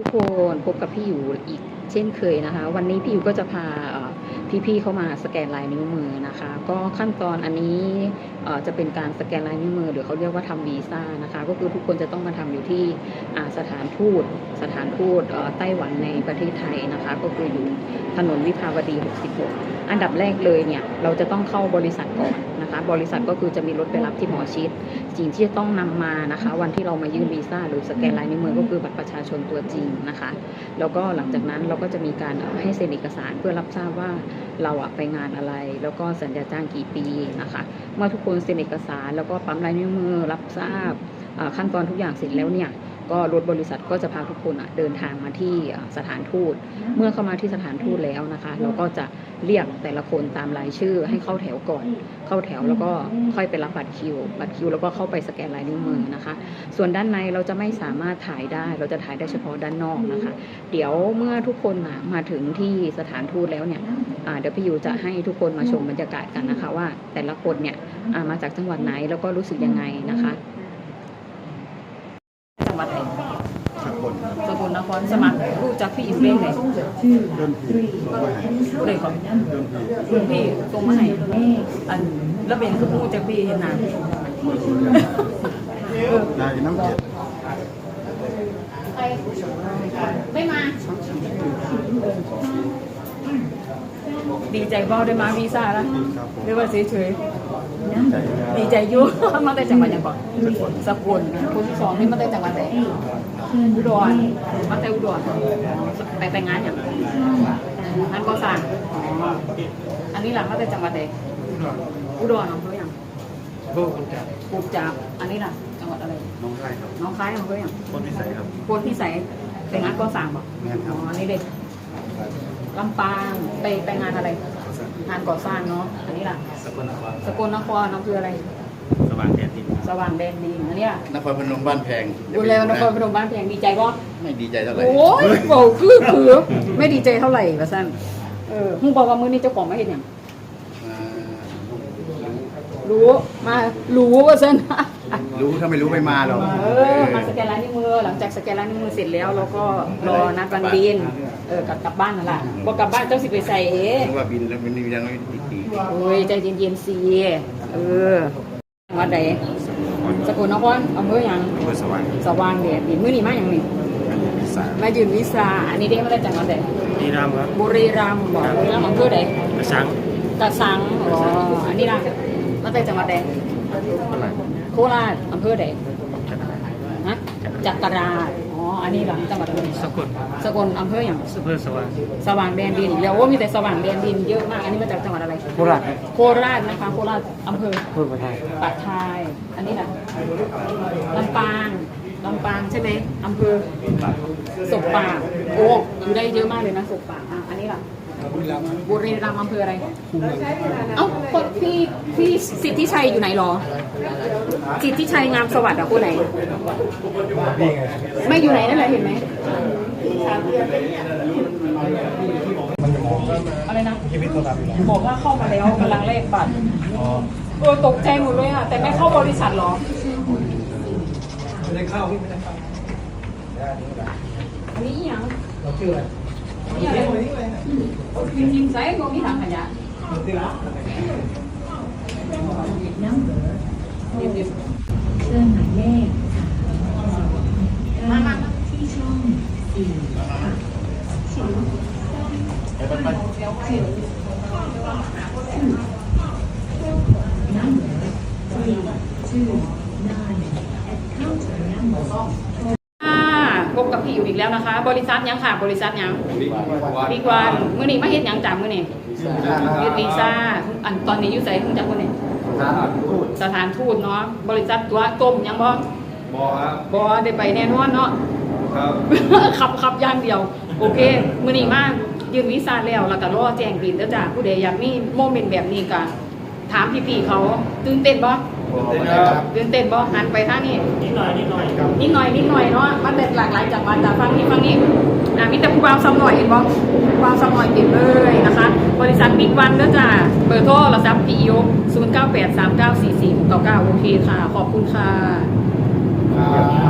ทุกคนพบกับพี่อยู่อีกเช่นเคยนะคะ วันนี้พี่อยู่ก็จะพาพี่ๆเข้ามาสแกนลายนิ้วมือนะคะ ก็ขั้นตอนอันนี้จะเป็นการสแกนลายนิ้วมือหรือเขาเรียกว่าทำวีซ่านะคะ ก็คือทุกคนจะต้องมาทำอยู่ที่สถานทูตสถานทูตไต้หวันในประเทศไทยนะคะ ก็คืออยู่ถนนวิภาวดี 66 อันดับแรกเลยเนี่ยเราจะต้องเข้าบริษัทก่อน นะคะ บริษัทก็คือจะมีรถไปรับที่หมอชิดสิ่งที่จะต้องนำมานะคะ วันที่เรามายื่นวีซ่าหรือสแกนลายนิ้วมือก็คือบัตรประชาชนตัวจริงนะคะ แล้วก็หลังจากนั้นเราก็จะมีการเอ่อให้เซ็นเอกสารเพื่อรับทราบว่าเราอะไปงานอะไร แล้วก็สัญญาจ้างกี่ปีนะคะ เมื่อทุกคนเซ็นเอกสารแล้วก็ปั๊มลายนิ้วมือรับทราบเอ่อขั้นตอนทุกอย่างเสร็จแล้วเนี่ย ก็รถบริษัทก็จะพาทุกคนอะเดินทางมาที่เอ่อสถานทูต เมื่อเข้ามาที่สถานทูตแล้วนะคะ เราก็จะเรียกแต่ละคนตามรายชื่อให้เข้าแถวก่อน เข้าแถวแล้วก็ค่อยไปรับบัตรคิว บัตรคิวแล้วก็เข้าไปสแกนลายนิ้วมือนะคะ ส่วนด้านในเราจะไม่สามารถถ่ายได้ เราจะถ่ายได้เฉพาะด้านนอกนะคะ เดี๋ยวเมื่อทุกคนน่ะมาถึงที่สถานทูตแล้วเนี่ยอ่าเดี๋ยวพี่ยูจะให้ทุกคนมาชมบรรยากาศกันนะคะ ว่าแต่ละคนเนี่ยอ่ามาจากจังหวัดไหนแล้วก็รู้สึกยังไงนะคะ จังหวัดไหน สกลครับ สกล นครสมัครรู้จักพี่อิมเร่งไหนเดินผีลงมาให้เลยก่อนเดินผีคุณพี่ตรงมาให้อันแล้วเป็นคือผู้จากพี่เห็นหนานายน้ำเจ็ดไม่มา ดีใจเบ้าได้มาวีซ่าแล้วครับผมหรือว่าเฉยใจๆดีใจอยู่มาแต่จังหวัดยังก่อนสกลสกุลคนที่สองนี่มาแต่จังหวัดไหนอุดรมาแต่อุดรไปแต่งงานอย่างงานก่อสร้างอ๋ออันนี้หลังมาแต่จังหวัดไหนอุดรอำเภออย่างพวกคนจับปูจาบอันนี้ล่ะจังหวัดอะไรน้องไร่ครับน้องคล้ายอำเภออย่างคนพิสัยครับโคนพิสัยไปงานก่อสร้างบอกแม่นคอ๋รัอบอันนี้เด็ก ลำปางไปไปงานอะไร งานก่อสร้างเนาะอันนี้ล่ะ สกลนครสกลนครอำเภออะไร สว่างแดนดินสว่างแดนดินอันนี้ล่ะนครพนมบ้านแพงดูแล้วนครพนมบ้านแพงดีใจป่ะไม่ดีใจเท่าไหร่โอ้ยโบคือคือไม่ดีใจเท่าไหร่วะสั้นเออมึงบอกว่ามือนี้เจ้าของไม่เห็นอย่างอ่ารู้มารู้ว่าสั้น รู้ถ้าไม่รู้ไม่มาหรอกเออมาสแกนลายนิ้วมือหลังจากสแกนลายนิ้วมือเสร็จแล้วเราก็รอนัดวันบินเออกลับกลับบ้านนั่นแหละบอกกลับบ้านเจ้าสิไปใส่เองนึกว่าบินแล้วมันยังไม่ติดปีโอ้ยใจเย็นๆสิเออวัดใดสกลนครอำเภอหยังเพื่อสว่างสว่างแดดดินมื้อนี้มาหยังนี่พิสามายืนวิซาอันนี้เด้มาได้จังหวัดใดดีรามครับบุรีรัมย์บอกบุรีรัมย์อำเภอใดกระชังกระสังอ๋ออันนี้ล่ะมาได้จังหวัดใดอะไร โคราชอำเภอใดฮะจักราชอ๋ออันนี้ล่ะจังหวัดอะไรสกลสกลอำเภอหยังสุเปอร์สว่างสว่างแดนดินเดี๋ยวว่ามีแต่สว่างแดนดินเยอะมากอันนี้มาจากจังหวัดอะไรโคราชโคราชนะคะโคราชอำเภอพูดภาษาไทยปากทายอันนี้แหละลำปางลำปางใช่ไหมอำเภอศพปากโอ้อยู่ได้เยอะมากเลยนะศพปากอะอันนี้ล่ะ บุรีรัมย์อำเภออะไรเอ้าคนพี่พี่สิทธิชัยอยู่ไหนหรอ สิทธิชัยงามสวัสดิ์อะคนไหนไม่อยู่ไหนนั่นแหละเห็นไหมอะไรนะบอกว่าเข้ามาแล้วกำลังเลขบัตรโอ้ตกใจหมดเลยอะ แต่ไม่เข้าบริษัทหรอ ไม่ได้เข้าพี่ไม่ได้เข้าอันนี้อีหยังเราชื่ออะไรนี่อะไร จริงๆใส่กมีถังขยะเดี๋ยวเดี๋ บกับพี่อยู่อีกแล้วนะคะ บริษัทหยังค่ะบริษัทหยังพี่กวานมื้อนี้มาเฮ็ดหยังจากมื้อนี้ยืดวีซ่าอันตอนนี้อยู่ไสคุณจักมื้อนี้สถานทูตเนาะบริษัทตัวต้มหยังบ่บอครับบ่ได้ไปแน่นอนเนาะครับขับขับอย่างเดียว โอเคมื้อนี้มายื่นวีซ่าแล้วแล้วก็รอแจ้งบินแล้วจ้าผู้ใดอยากมีโมเมนต์แบบนี้ก็ถามพี่ๆเขาตื่นเต้นบ่ครับ ตื่นเต้นบ่หันไปทางนี้นิดหน่อยนิดหน่อยครับนิดหน่อยนิดหน่อยเนาะมันเป็นหลากหลายจังหวัดจากฟังนี้ฟังนี้อ่ามีแต่ผู้บ่าวซ้ำหน่อยเห็นบ่ผู้บ่าวซ้ำหน่อยเต็มเลยนะคะ บริษัทบิ๊กวันเด้อจ้าเบอร์โทรศัพท์พีโอ0 9 8 3 9 4 4 6 9 9โอเคค่ะ ขอบคุณค่ะครับ